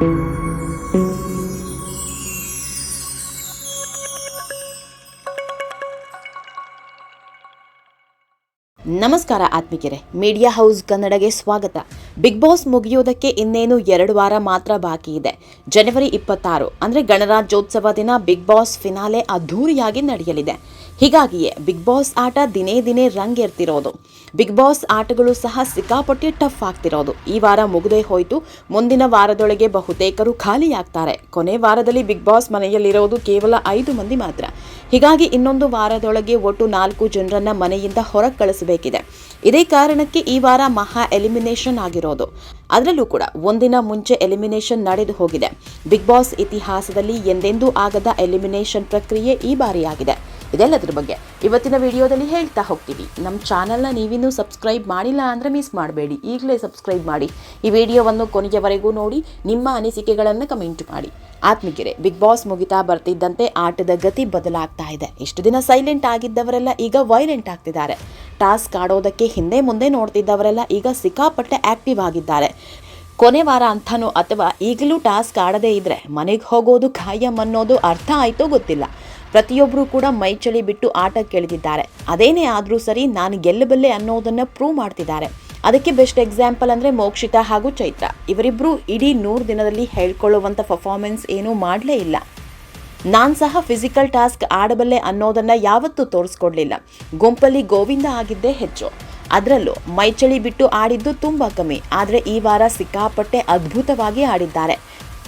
ನಮಸ್ಕಾರ ಆತ್ಮಿಕರೆ media house ಕನ್ನಡಗೆ ಸ್ವಾಗತ. Big boss ಮುಗಿಯೋದಕ್ಕೆ ಇನ್ನೇನು ಎರಡು ವಾರ ಮಾತ್ರ ಬಾಕಿ ಇದೆ. ಜನವರಿ ಇಪ್ಪತ್ತಾರು, ಅಂದರೆ ಗಣರಾಜ್ಯೋತ್ಸವ ದಿನ ಬಿಗ್ ಬಾಸ್ ಫಿನಾಲೆ ಅದ್ಧೂರಿಯಾಗಿ ನಡೆಯಲಿದೆ. ಹೀಗಾಗಿಯೇ ಬಿಗ್ ಬಾಸ್ ಆಟ ದಿನೇ ದಿನೇ ರಂಗೇರ್ತಿರೋದು. ಬಿಗ್ ಬಾಸ್ ಆಟಗಳು ಸಹ ಸಿಕ್ಕಾಪಟ್ಟೆ ಟಫ್ ಆಗ್ತಿರೋದು. ಈ ವಾರ ಮುಗದೇ ಹೋಯಿತು. ಮುಂದಿನ ವಾರದೊಳಗೆ ಬಹುತೇಕರು ಖಾಲಿಯಾಗ್ತಾರೆ. ಕೊನೆ ವಾರದಲ್ಲಿ ಬಿಗ್ ಬಾಸ್ ಮನೆಯಲ್ಲಿರೋದು ಕೇವಲ ಐದು ಮಂದಿ ಮಾತ್ರ. ಹೀಗಾಗಿ ಇನ್ನೊಂದು ವಾರದೊಳಗೆ ಒಟ್ಟು ನಾಲ್ಕು ಜನರನ್ನ ಮನೆಯಿಂದ ಹೊರಗೆ ಕಳಿಸಬೇಕಿದೆ. ಇದೇ ಕಾರಣಕ್ಕೆ ಈ ವಾರ ಮಹಾ ಎಲಿಮಿನೇಷನ್ ಆಗಿರೋದು. ಅದರಲ್ಲೂ ಕೂಡ ಒಂದಿನ ಮುಂಚೆ ಎಲಿಮಿನೇಷನ್ ನಡೆದು ಹೋಗಿದೆ. ಬಿಗ್ ಬಾಸ್ ಇತಿಹಾಸದಲ್ಲಿ ಎಂದೆಂದೂ ಆಗದ ಎಲಿಮಿನೇಷನ್ ಪ್ರಕ್ರಿಯೆ ಈ ಬಾರಿಯಾಗಿದೆ. ಇದೆಲ್ಲದರ ಬಗ್ಗೆ ಇವತ್ತಿನ ವಿಡಿಯೋದಲ್ಲಿ ಹೇಳ್ತಾ ಹೋಗ್ತೀವಿ. ನಮ್ಮ ಚಾನಲ್ನ ನೀವಿನ್ನೂ ಸಬ್ಸ್ಕ್ರೈಬ್ ಮಾಡಿಲ್ಲ ಅಂದರೆ ಮಿಸ್ ಮಾಡಬೇಡಿ. ಈಗಲೇ ಸಬ್ಸ್ಕ್ರೈಬ್ ಮಾಡಿ. ಈ ವಿಡಿಯೋವನ್ನು ಕೊನೆಯವರೆಗೂ ನೋಡಿ, ನಿಮ್ಮ ಅನಿಸಿಕೆಗಳನ್ನು ಕಮೆಂಟ್ ಮಾಡಿ. ಆತ್ಮಿಕೆರೆ ಬಿಗ್ ಬಾಸ್ ಮುಗಿತಾ ಬರ್ತಿದ್ದಂತೆ ಆಟದ ಗತಿ ಬದಲಾಗ್ತಾ ಇದೆ. ಇಷ್ಟು ದಿನ ಸೈಲೆಂಟ್ ಆಗಿದ್ದವರೆಲ್ಲ ಈಗ ವೈಲೆಂಟ್ ಆಗ್ತಿದ್ದಾರೆ. ಟಾಸ್ಕ್ ಆಡೋದಕ್ಕೆ ಹಿಂದೆ ಮುಂದೆ ನೋಡ್ತಿದ್ದವರೆಲ್ಲ ಈಗ ಸಿಕ್ಕಾಪಟ್ಟೆ ಆಕ್ಟಿವ್ ಆಗಿದ್ದಾರೆ. ಕೊನೆ ವಾರ ಅಂತನೂ ಅಥವಾ ಈಗಲೂ ಟಾಸ್ಕ್ ಆಡದೇ ಇದ್ರೆ ಮನೆಗೆ ಹೋಗೋದು ಖಾಯಂ ಅನ್ನೋದು ಅರ್ಥ ಆಯ್ತೋ ಗೊತ್ತಿಲ್ಲ. ಪ್ರತಿಯೊಬ್ಬರು ಕೂಡ ಮೈ ಚಳಿ ಬಿಟ್ಟು ಆಟಕ್ಕೆ ಕೇಳಿದಿದ್ದಾರೆ ಅದೇನೇ ಆದರೂ ಸರಿ ನಾನು ಗೆಲ್ಲಬಲ್ಲೆ ಅನ್ನೋದನ್ನು ಪ್ರೂವ್ ಮಾಡ್ತಿದ್ದಾರೆ. ಅದಕ್ಕೆ ಬೆಸ್ಟ್ ಎಕ್ಸಾಂಪಲ್ ಅಂದರೆ ಮೋಕ್ಷಿತಾ ಹಾಗೂ ಚೈತ್ರ. ಇವರಿಬ್ಬರು ಇಡೀ ನೂರು ದಿನದಲ್ಲಿ ಹೇಳ್ಕೊಳ್ಳುವಂಥ ಪರ್ಫಾರ್ಮೆನ್ಸ್ ಏನೂ ಮಾಡಲೇ ಇಲ್ಲ. ನಾನು ಸಹ ಫಿಸಿಕಲ್ ಟಾಸ್ಕ್ ಆಡಬಲ್ಲೆ ಅನ್ನೋದನ್ನು ಯಾವತ್ತೂ ತೋರಿಸ್ಕೊಡ್ಲಿಲ್ಲ. ಗುಂಪಲ್ಲಿ ಗೋವಿಂದ ಆಗಿದ್ದೇ ಹೆಚ್ಚು. ಅದರಲ್ಲೂ ಮೈಚಳಿ ಬಿಟ್ಟು ಆಡಿದ್ದು ತುಂಬ ಕಮ್ಮಿ. ಆದರೆ ಈ ವಾರ ಸಿಕ್ಕಾಪಟ್ಟೆ ಅದ್ಭುತವಾಗಿ ಆಡಿದ್ದಾರೆ.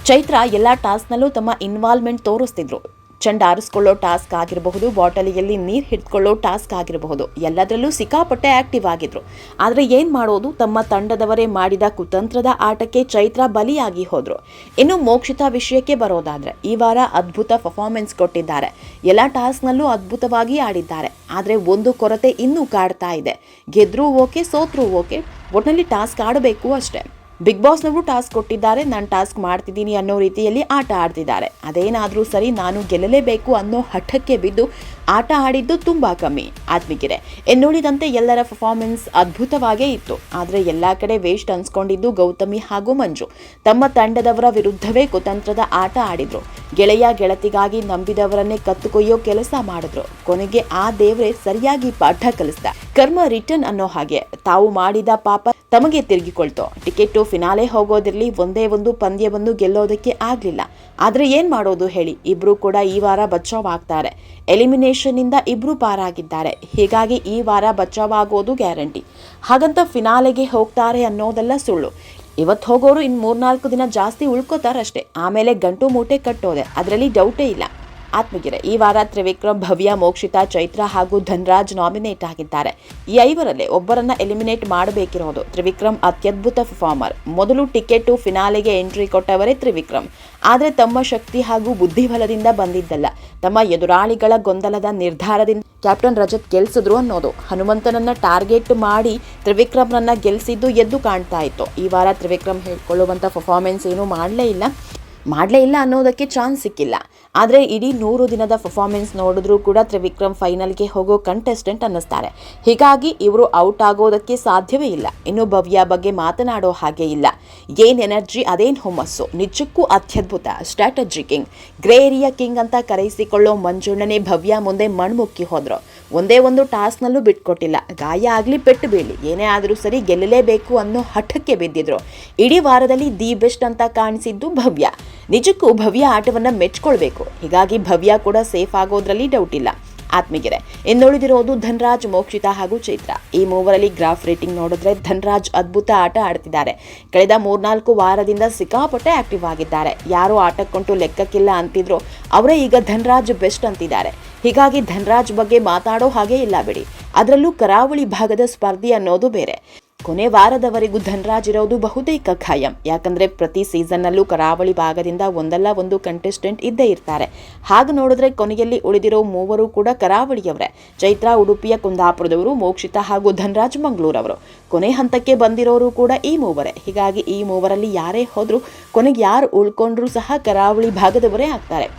ಚೈತ್ರ ಎಲ್ಲ ಟಾಸ್ಕ್ನಲ್ಲೂ ತಮ್ಮ ಇನ್ವಾಲ್ವ್ಮೆಂಟ್ ತೋರಿಸ್ತಿದ್ರು. ಚೆಂಡ ಆರಿಸ್ಕೊಳ್ಳೋ ಟಾಸ್ಕ್ ಆಗಿರಬಹುದು, ಬಾಟಲಿಯಲ್ಲಿ ನೀರು ಹಿಡ್ಕೊಳ್ಳೋ ಟಾಸ್ಕ್ ಆಗಿರಬಹುದು, ಎಲ್ಲದರಲ್ಲೂ ಸಿಕ್ಕಾಪಟ್ಟೆ ಆಕ್ಟಿವ್ ಆಗಿದ್ರು. ಆದರೆ ಏನು ಮಾಡೋದು? ತಮ್ಮ ತಂಡದವರೇ ಮಾಡಿದ ಕುತಂತ್ರದ ಆಟಕ್ಕೆ ಚೈತ್ರ ಬಲಿಯಾಗಿ ಹೋದರು. ಇನ್ನು ಮೋಕ್ಷಿತ ವಿಷಯಕ್ಕೆ ಬರೋದಾದರೆ, ಈ ವಾರ ಅದ್ಭುತ ಪರ್ಫಾರ್ಮೆನ್ಸ್ ಕೊಟ್ಟಿದ್ದಾರೆ. ಎಲ್ಲ ಟಾಸ್ಕ್ನಲ್ಲೂ ಅದ್ಭುತವಾಗಿ ಆಡಿದ್ದಾರೆ. ಆದರೆ ಒಂದು ಕೊರತೆ ಇನ್ನೂ ಕಾಡ್ತಾ ಇದೆ. ಗೆದ್ರೂ ಓಕೆ, ಸೋತ್ರೂ ಓಕೆ ಒಟ್ಟಿನಲ್ಲಿ ಟಾಸ್ಕ್ ಆಡಬೇಕು ಅಷ್ಟೇ. ಬಿಗ್ ಬಾಸ್ನವರು ಟಾಸ್ಕ್ ಕೊಟ್ಟಿದ್ದಾರೆ, ನಾನು ಟಾಸ್ಕ್ ಮಾಡ್ತಿದ್ದೀನಿ ಅನ್ನೋ ರೀತಿಯಲ್ಲಿ ಆಟ ಆಡ್ತಿದ್ದಾರೆ. ಅದೇನಾದರೂ ಸರಿ ನಾನು ಗೆಲ್ಲಲೇಬೇಕು ಅನ್ನೋ ಹಠಕ್ಕೆ ಬಿದ್ದು ಆಟ ಆಡಿದ್ದು ತುಂಬ ಕಮ್ಮಿ. ಆತ್ಮಿಕಿರೆ, ಎನ್ನುಳಿದಂತೆ ಎಲ್ಲರ ಪರ್ಫಾರ್ಮೆನ್ಸ್ ಅದ್ಭುತವಾಗೇ ಇತ್ತು. ಆದರೆ ಎಲ್ಲ ಕಡೆ ವೇಸ್ಟ್ ಅನ್ಸ್ಕೊಂಡಿದ್ದು ಗೌತಮಿ ಹಾಗೂ ಮಂಜು. ತಮ್ಮ ತಂಡದವರ ವಿರುದ್ಧವೇ ಕುತಂತ್ರದ ಆಟ ಆಡಿದ್ರು. ಗೆಳೆಯ ಗೆಳತಿಗಾಗಿ ನಂಬಿದವರನ್ನೇ ಕತ್ತುಕೊಯ್ಯೋ ಕೆಲಸ ಮಾಡಿದ್ರು. ಕೊನೆಗೆ ಆ ದೇವರೇ ಸರಿಯಾಗಿ ಪಾಠ ಕಲಿಸ್ದ. ಕರ್ಮ ರಿಟರ್ನ್ ಅನ್ನೋ ಹಾಗೆ. ತಾವು ಮಾಡಿದ ಪಾಪ ತಮಗೆ ತಿರುಗಿಕೊಳ್ತು. ಟಿಕೆಟು ಫಿನಾಲೆ ಹೋಗೋದಿರಲಿ, ಒಂದೇ ಒಂದು ಪಂದ್ಯವನ್ನು ಗೆಲ್ಲೋದಕ್ಕೆ ಆಗಲಿಲ್ಲ. ಆದರೆ ಏನು ಮಾಡೋದು ಹೇಳಿ. ಇಬ್ಬರು ಕೂಡ ಈ ವಾರ ಬಚಾವ್ ಆಗ್ತಾರೆ ಎಲಿಮಿನೇಷನ್ನಿಂದ ಇಬ್ಬರು ಪಾರಾಗಿದ್ದಾರೆ. ಹೀಗಾಗಿ ಈ ವಾರ ಬಚಾವ್ ಆಗೋದು ಗ್ಯಾರಂಟಿ. ಹಾಗಂತ ಫಿನಾಲೆಗೆ ಹೋಗ್ತಾರೆ ಅನ್ನೋದೆಲ್ಲ ಸುಳ್ಳು. ಇವತ್ತು ಹೋಗೋರು ಇನ್ನು ಮೂರ್ನಾಲ್ಕು ದಿನ ಜಾಸ್ತಿ ಉಳ್ಕೋತಾರಷ್ಟೇ. ಆಮೇಲೆ ಗಂಟು ಮೂಟೆ ಕಟ್ಟೋದೆ. ಅದರಲ್ಲಿ ಡೌಟೇ ಇಲ್ಲ. ಆತ್ಮಗಿರೆ. ಈ ವಾರ ತ್ರಿವಿಕ್ರಮ್ ಭವ್ಯ, ಮೋಕ್ಷಿತಾ, ಚೈತ್ರ ಹಾಗೂ ಧನ್ರಾಜ್ ನಾಮಿನೇಟ್ ಆಗಿದ್ದಾರೆ. ಈ ಐವರಲ್ಲಿ ಒಬ್ಬರನ್ನ ಎಲಿಮಿನೇಟ್ ಮಾಡಬೇಕಿರೋದು ತ್ರಿವಿಕ್ರಮ್ ಅತ್ಯದ್ಭುತ ಪರ್ಫಾರ್ಮರ್ ಮೊದಲು ಟಿಕೆಟು ಫಿನಾಲೆಗೆ ಎಂಟ್ರಿ ಕೊಟ್ಟವರೇ ತ್ರಿವಿಕ್ರಮ್. ಆದರೆ ತಮ್ಮ ಶಕ್ತಿ ಹಾಗೂ ಬುದ್ಧಿಬಲದಿಂದ ಬಂದಿದ್ದಲ್ಲ. ತಮ್ಮ ಎದುರಾಳಿಗಳ ಗೊಂದಲದ ನಿರ್ಧಾರದಿಂದ ಕ್ಯಾಪ್ಟನ್ ರಜತ್ ಗೆಲ್ಸಿದ್ರು ಅನ್ನೋದು. ಹನುಮಂತನನ್ನ ಟಾರ್ಗೆಟ್ ಮಾಡಿ ತ್ರಿವಿಕ್ರಮ್ರನ್ನ ಗೆಲ್ಸಿದ್ದು ಎದ್ದು ಕಾಣ್ತಾ ಇತ್ತು. ಈ ವಾರ ತ್ರಿವಿಕ್ರಮ್ ಹೇಳ್ಕೊಳ್ಳುವಂಥ ಪರ್ಫಾರ್ಮೆನ್ಸ್ ಏನೂ ಮಾಡಲೇ ಇಲ್ಲ. ಮಾಡಲೇ ಇಲ್ಲ ಅನ್ನೋದಕ್ಕೆ ಚಾನ್ಸ್ ಸಿಕ್ಕಿಲ್ಲ. ಆದರೆ ಇಡೀ ನೂರು ದಿನದ ಪರ್ಫಾರ್ಮೆನ್ಸ್ ನೋಡಿದ್ರೂ ಕೂಡ ತ್ರಿವಿಕ್ರಮ್ ಫೈನಲ್ಗೆ ಹೋಗೋ ಕಂಟೆಸ್ಟೆಂಟ್ ಅನ್ನಿಸ್ತಾರೆ. ಹೀಗಾಗಿ ಇವರು ಔಟ್ ಆಗೋದಕ್ಕೆ ಸಾಧ್ಯವೇ ಇಲ್ಲ. ಇನ್ನು ಭವ್ಯ ಬಗ್ಗೆ ಮಾತನಾಡೋ ಹಾಗೆ ಇಲ್ಲ. ಏನು ಎನರ್ಜಿ ಅದೇನು ಹುಮ್ಮಸ್ಸು? ನಿಜಕ್ಕೂ ಅತ್ಯದ್ಭುತ. Strategy king grey area king ಅಂತ ಕರೆಯಿಸಿಕೊಳ್ಳೋ ಮಂಜುಣ್ಣನೇ ಭವ್ಯ ಮುಂದೆ ಮಣ್ಮುಕ್ಕಿ ಹೋದರು. ಒಂದೇ ಒಂದು ಟಾಸ್ಕ್ನಲ್ಲೂ ಬಿಟ್ಕೊಟ್ಟಿಲ್ಲ. ಗಾಯ ಆಗಲಿ ಪೆಟ್ಟು ಬೀಳಿ ಏನೇ ಆದರೂ ಸರಿ ಗೆಲ್ಲಲೇಬೇಕು ಅನ್ನೋ ಹಠಕ್ಕೆ ಬಿದ್ದಿದ್ರು. ಇಡೀ ವಾರದಲ್ಲಿ ದಿ ಬೆಸ್ಟ್ ಅಂತ ಕಾಣಿಸಿದ್ದು ಭವ್ಯ. ನಿಜಕ್ಕೂ ಭವ್ಯ ಆಟವನ್ನು ಮೆಚ್ಕೊಳ್ಬೇಕು. ಹೀಗಾಗಿ ಭವ್ಯ ಕೂಡ ಸೇಫ್ ಆಗೋದ್ರಲ್ಲಿ ಡೌಟ್ ಇಲ್ಲ. ಆತ್ಮಗೆರೆ ಇನ್ನುಳಿದಿರೋದು ಧನ್ರಾಜ್, ಮೋಕ್ಷಿತಾ ಹಾಗೂ ಚೈತ್ರ. ಈ ಮೂವರಲ್ಲಿ ಗ್ರಾಫ್ ರೇಟಿಂಗ್ ನೋಡಿದ್ರೆ ಧನ್ರಾಜ್ ಅದ್ಭುತ ಆಟ ಆಡ್ತಿದ್ದಾರೆ. ಕಳೆದ ಮೂರ್ನಾಲ್ಕು ವಾರದಿಂದ ಸಿಕ್ಕಾಪಟ್ಟೆ ಆಕ್ಟಿವ್ ಆಗಿದ್ದಾರೆ. ಯಾರು ಆಟಕ್ಕೊಂಟು ಲೆಕ್ಕಕ್ಕಿಲ್ಲ ಅಂತಿದ್ರು ಅವರೇ ಈಗ ಧನ್ರಾಜ್ ಬೆಸ್ಟ್ ಅಂತಿದ್ದಾರೆ. ಹೀಗಾಗಿ ಧನ್ರಾಜ್ ಬಗ್ಗೆ ಮಾತಾಡೋ ಹಾಗೆ ಇಲ್ಲ ಬಿಡಿ. ಅದರಲ್ಲೂ ಕರಾವಳಿ ಭಾಗದ ಸ್ಪರ್ಧಿ ಅನ್ನೋದು ಬೇರೆ. ಕೊನೆ ವಾರದವರೆಗೂ ಧನ್ರಾಜ್ ಇರೋದು ಬಹುತೇಕ ಖಾಯಂ. ಯಾಕಂದ್ರೆ ಪ್ರತಿ ಸೀಸನ್ನಲ್ಲೂ ಕರಾವಳಿ ಭಾಗದಿಂದ ಒಂದಲ್ಲ ಒಂದು ಕಂಟೆಸ್ಟೆಂಟ್ ಇದ್ದೇ ಇರ್ತಾರೆ. ಹಾಗೆ ನೋಡಿದ್ರೆ ಕೊನೆಯಲ್ಲಿ ಉಳಿದಿರೋ ಮೂವರು ಕೂಡ ಕರಾವಳಿಯವರೇ. ಚೈತ್ರ, ಉಡುಪಿಯ ಕುಂದಾಪುರದವರು, ಮೋಕ್ಷಿತ ಹಾಗೂ ಧನ್ರಾಜ್ ಮಂಗಳೂರವರು. ಕೊನೆ ಹಂತಕ್ಕೆ ಬಂದಿರೋರು ಕೂಡ ಈ ಮೂವರೇ. ಹೀಗಾಗಿ ಈ ಮೂವರಲ್ಲಿ ಯಾರೇ ಹೋದರೂ ಕೊನೆಗೆ ಯಾರು ಉಳ್ಕೊಂಡ್ರೂ ಸಹ ಕರಾವಳಿ ಭಾಗದವರೇ ಆಗ್ತಾರೆ.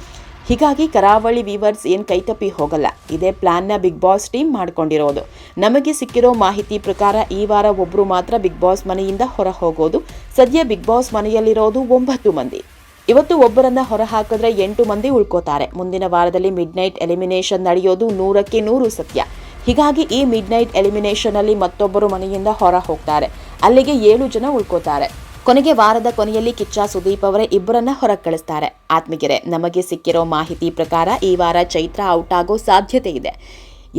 ಹೀಗಾಗಿ ಕರಾವಳಿ ವೀವರ್ಸ್ ಏನು ಕೈತಪ್ಪಿ ಹೋಗಲ್ಲ. ಇದೇ ಪ್ಲಾನ್ನ ಬಿಗ್ ಬಾಸ್ ಟೀಮ್ ಮಾಡ್ಕೊಂಡಿರೋದು. ನಮಗೆ ಸಿಕ್ಕಿರೋ ಮಾಹಿತಿ ಪ್ರಕಾರ ಈ ವಾರ ಒಬ್ಬರು ಮಾತ್ರ ಬಿಗ್ ಬಾಸ್ ಮನೆಯಿಂದ ಹೊರ ಹೋಗೋದು ಸದ್ಯ ಬಿಗ್ ಬಾಸ್ ಮನೆಯಲ್ಲಿರೋದು ಒಂಬತ್ತು ಮಂದಿ. ಇವತ್ತು ಒಬ್ಬರನ್ನ ಹೊರ ಹಾಕಿದ್ರೆ ಎಂಟು ಮಂದಿ ಉಳ್ಕೋತಾರೆ. ಮುಂದಿನ ವಾರದಲ್ಲಿ ಮಿಡ್ ನೈಟ್ ಎಲಿಮಿನೇಷನ್ ನಡೆಯೋದು ನೂರಕ್ಕೆ ನೂರು ಸತ್ಯ. ಹೀಗಾಗಿ ಈ ಮಿಡ್ ನೈಟ್ ಎಲಿಮಿನೇಷನ್ ಅಲ್ಲಿ ಮತ್ತೊಬ್ಬರು ಮನೆಯಿಂದ ಹೊರ ಹೋಗ್ತಾರೆ ಅಲ್ಲಿಗೆ ಏಳು ಜನ ಉಳ್ಕೋತಾರೆ. ಕೊನೆಗೆ ವಾರದ ಕೊನೆಯಲ್ಲಿ ಕಿಚ್ಚ ಸುದೀಪ್ ಅವರೇ ಇಬ್ಬರನ್ನ ಹೊರಗೆ ಕಳಿಸ್ತಾರೆ ಆತ್ಮಗೆರೆ ನಮಗೆ ಸಿಕ್ಕಿರೋ ಮಾಹಿತಿ ಪ್ರಕಾರ ಈ ವಾರ ಚೈತ್ರ ಔಟ್ ಆಗೋ ಸಾಧ್ಯತೆ ಇದೆ.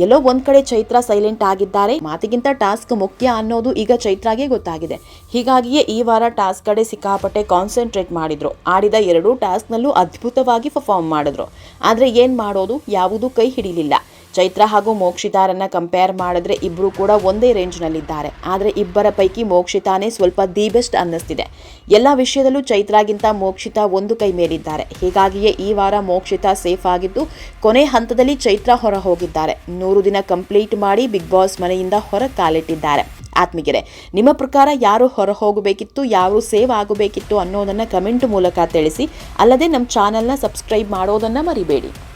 ಎಲ್ಲೋ ಒಂದ್ ಕಡೆ ಚೈತ್ರ ಸೈಲೆಂಟ್ ಆಗಿದ್ದಾರೆ. ಮಾತಿಗಿಂತ ಟಾಸ್ಕ್ ಮುಖ್ಯ ಅನ್ನೋದು ಈಗ ಚೈತ್ರಾಗೆ ಗೊತ್ತಾಗಿದೆ. ಹೀಗಾಗಿಯೇ ಈ ವಾರ ಟಾಸ್ಕ್ ಕಡೆ ಸಿಕ್ಕಾಪಟ್ಟೆ ಕಾನ್ಸಂಟ್ರೇಟ್ ಮಾಡಿದ್ರು. ಆಡಿದ ಎರಡೂ ಟಾಸ್ಕ್ನಲ್ಲೂ ಅದ್ಭುತವಾಗಿ ಪರ್ಫಾರ್ಮ್ ಮಾಡಿದ್ರು. ಆದ್ರೆ ಏನ್ ಮಾಡೋದು? ಯಾವುದೂ ಕೈ ಹಿಡಿಲಿಲ್ಲ. ಚೈತ್ರ ಹಾಗೂ ಮೋಕ್ಷಿತಾರನ್ನ ಕಂಪೇರ್ ಮಾಡಿದ್ರೆ ಇಬ್ಬರು ಕೂಡ ಒಂದೇ ರೇಂಜ್ನಲ್ಲಿದ್ದಾರೆ ಆದರೆ ಇಬ್ಬರ ಪೈಕಿ ಮೋಕ್ಷಿತಾನೇ ಸ್ವಲ್ಪ ದಿ ಬೆಸ್ಟ್ ಅನ್ನಿಸ್ತಿದೆ. ಎಲ್ಲ ವಿಷಯದಲ್ಲೂ ಚೈತ್ರಾಗಿಂತ ಮೋಕ್ಷಿತಾ ಒಂದು ಕೈ ಮೇಲಿದ್ದಾರೆ. ಹೀಗಾಗಿಯೇ ಈ ವಾರ ಮೋಕ್ಷಿತಾ ಸೇಫ್ ಆಗಿದ್ದು ಕೊನೆ ಹಂತದಲ್ಲಿ ಚೈತ್ರ ಹೊರ ಹೋಗಿದ್ದಾರೆ. ನೂರು ದಿನ ಕಂಪ್ಲೀಟ್ ಮಾಡಿ ಬಿಗ್ ಬಾಸ್ ಮನೆಯಿಂದ ಹೊರ ಕಾಲಿಟ್ಟಿದ್ದಾರೆ. ಆತ್ಮಿಗೆರೆ ನಿಮ್ಮ ಪ್ರಕಾರ ಯಾರು ಹೊರ ಹೋಗಬೇಕಿತ್ತು, ಯಾರು ಸೇವ್ ಆಗಬೇಕಿತ್ತು ಅನ್ನೋದನ್ನು ಕಮೆಂಟ್ ಮೂಲಕ ತಿಳಿಸಿ, ಅಲ್ಲದೆ ನಮ್ಮ ಚಾನಲ್ನ ಸಬ್ಸ್ಕ್ರೈಬ್ ಮಾಡೋದನ್ನು ಮರಿಬೇಡಿ.